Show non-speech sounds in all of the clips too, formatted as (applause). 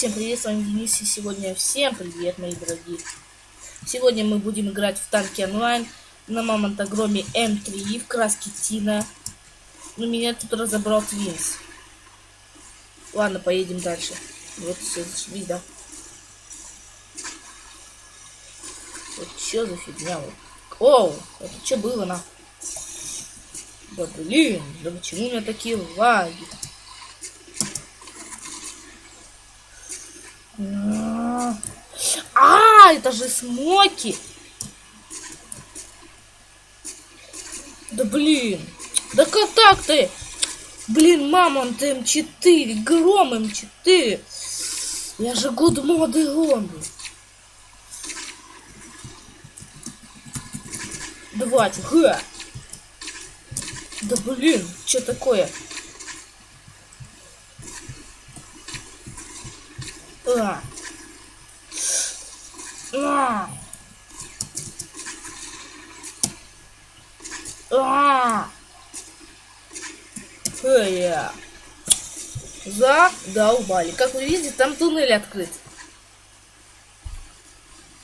Всем привет, с вами Денис, и сегодня всем привет, мои дорогие. Сегодня мы будем играть в танки онлайн на Мамонтогроме М3 в краске Тина. Но меня тут разобрал Твинс. Ладно, поедем дальше. Вот все, да. Вот что за фигня вот. Оу, это что было на? Да блин, да почему у меня такие лаги? А, это же смоки. Да блин. Да как так ты? Блин, мамонт М4, гром М4. Я же год моды гоню. Давайте, га. Да блин, что такое? А. А. А. Э. Задолбали. Как вы видите, там туннель открыт.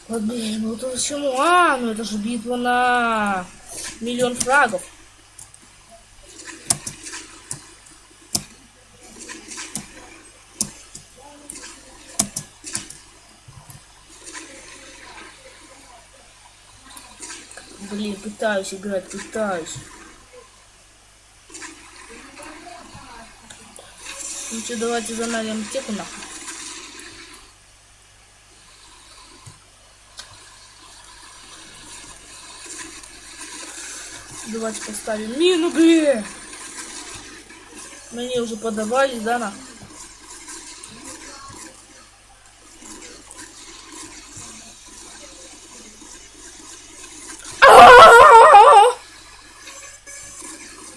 Блин, ну это почему? А, ну это же битва на миллион фрагов. Блин, пытаюсь играть, пытаюсь. Ну что, давайте заналим теку нахуй. Давайте поставим мину, блин. Мне уже подавали, да, нахуй.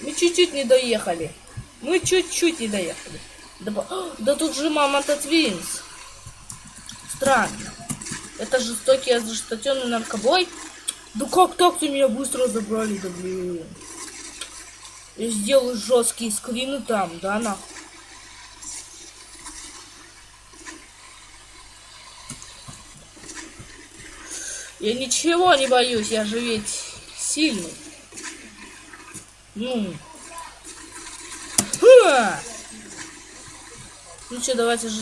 Мы чуть-чуть не доехали. Мы чуть-чуть не доехали. Да, (gasps) да тут же мама Твинс. Странно. Это жестокий, ожесточенный наркобой. Да как так-то меня быстро забрали, да блин. Я сделаю жесткие скрины там, да, нахуй. Я ничего не боюсь, я же ведь сильный. Ну. Ну что, давайте же...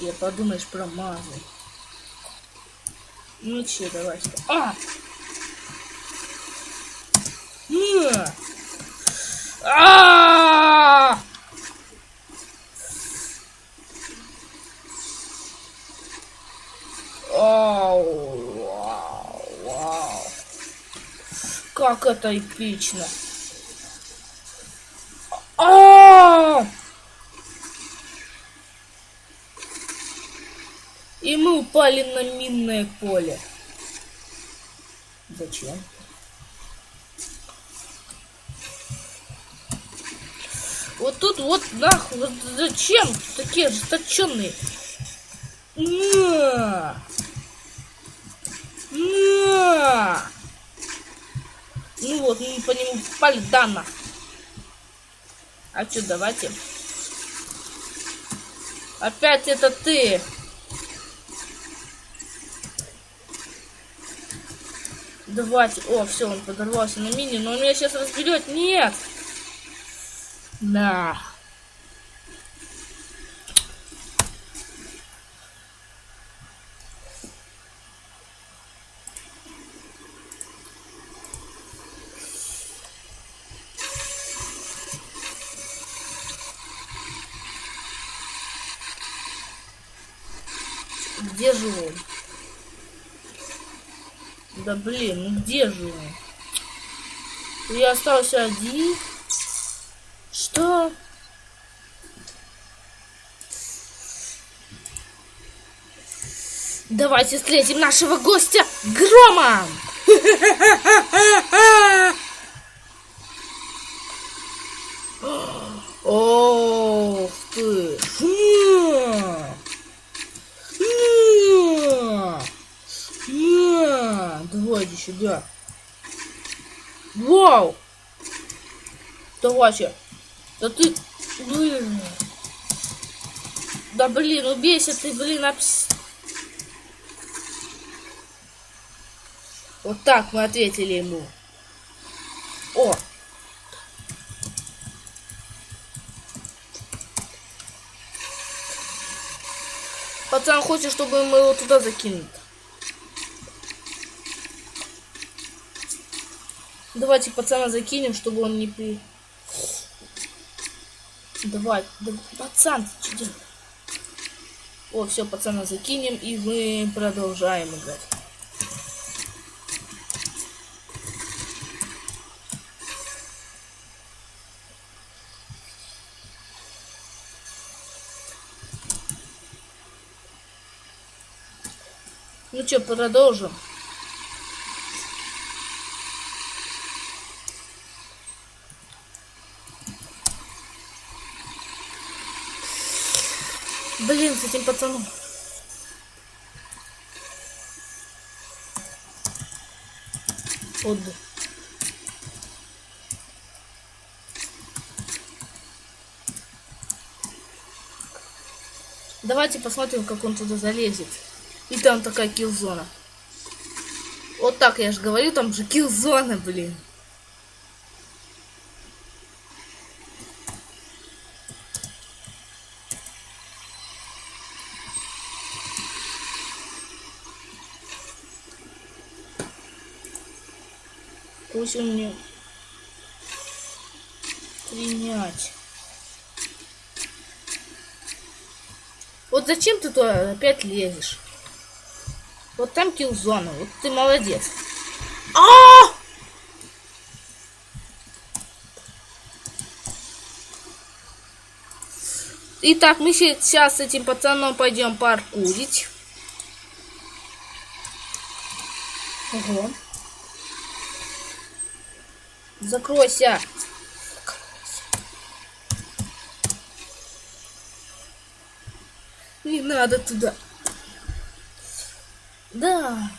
Я подумаешь, промазал. Ну че, давайте. А! На! А! Ау, вау, вау. Как это эпично. А! И мы упали на минное поле. Зачем? Вот тут вот нахуй, вот зачем такие ожесточенные? На! На! Ну вот, мы по нему попали, да, нахуй. А что, давайте. Опять это ты. Давайте. О, все, он подорвался на мини, но он меня сейчас разберет. Нет. Да. Где же он? Да блин, ну где же он? Я остался один. Что? Давайте встретим нашего гостя громом! (laughs) Ох ты! Фу! На! На! Давайте сюда. Вау! Давайте. Да ты... Блин. Да блин, убейся ты, блин, обс... Вот так мы ответили ему. О! Пацан хочет, чтобы мы его туда закинули. Давайте пацана закинем, чтобы он не при... Давай, да, пацан, что делаешь? О, все, пацана закинем, и мы продолжаем играть. Ну что, продолжим. Блин, с этим пацаном. Вот. Давайте посмотрим, как он туда залезет. И там такая килзона. Вот так я же говорю, там же килзона, блин. Пусть он мне принять. Вот зачем ты туда опять лезешь? Вот там килзона, вот ты молодец. А! Итак, мы сейчас с этим пацаном пойдем паркурить. Ого. Закройся. Не надо туда. Да.